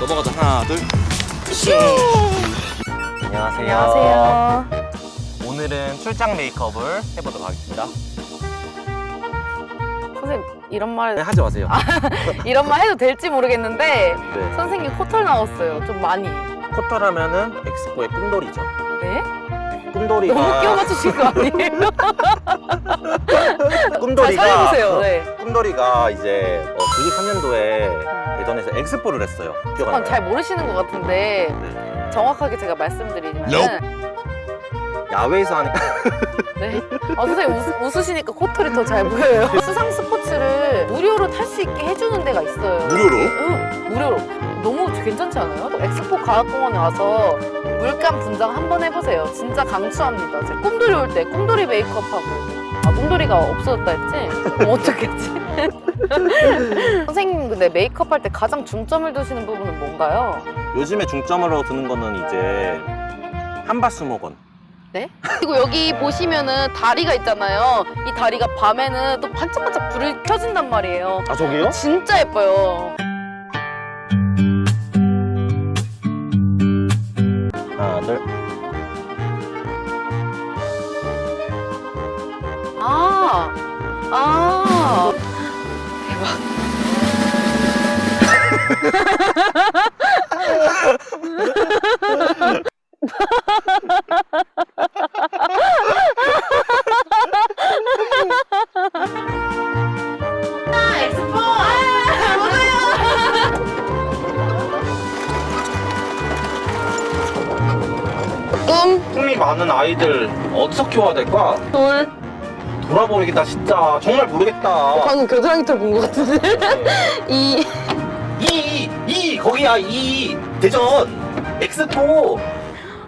넘어가자. 하나, 둘. 안녕하세요. 안녕하세요. 오늘은 출장 메이크업을 해보도록 하겠습니다. 선생님 이런 말 네, 하지 마세요. 이런 말 해도 될지 모르겠는데 네. 선생님 코털 나왔어요. 좀 많이. 코털하면은 엑스포의 꿈돌이죠. 네? 꿈돌이가 너무 끼워 맞추신 거 아니에요? 잘 꿈돌이가 설명해주세요. 네. 꿈돌이가 이제 어, 93년도에 대전에서 엑스포를 했어요. 기억 안 잠깐 나요? 잘 모르시는 것 같은데 네. 정확하게 제가 말씀드리면 은 야외에서 하니까 네. 아, 선생님 웃, 웃으시니까 코털이 더 잘 보여요. 수상 스포츠를 무료로 탈 수 있게 해주는 데가 있어요. 무료로? 응, 무료로. 너무 괜찮지 않아요? 엑스포 과학공원에 와서 물감 분장 한번 해보세요. 진짜 강추합니다. 제 꿈돌이 올 때 꿈돌이 메이크업하고. 아, 꿈돌이가 없어졌다 했지? 그럼 어떻겠지? 선생님, 근데 메이크업 할 때 가장 중점을 두시는 부분은 뭔가요? 요즘에 중점으로 두는 거는 이제 한바수목원. 네? 그리고 여기 보시면은 다리가 있잖아요. 이 다리가 밤에는 또 반짝반짝 불이 켜진단 말이에요. 아 저기요? 진짜 예뻐요. 아. 대박. 아, 엑스포! 아, 꿈, 꿈이 많은 아이들 어디서 키워야 될까? 돌. 돌아버리겠다 진짜 정말 모르겠다. 방금 겨드랑이 털본 것 같은데? 이. 이, 이 거기야 이 대전 엑스포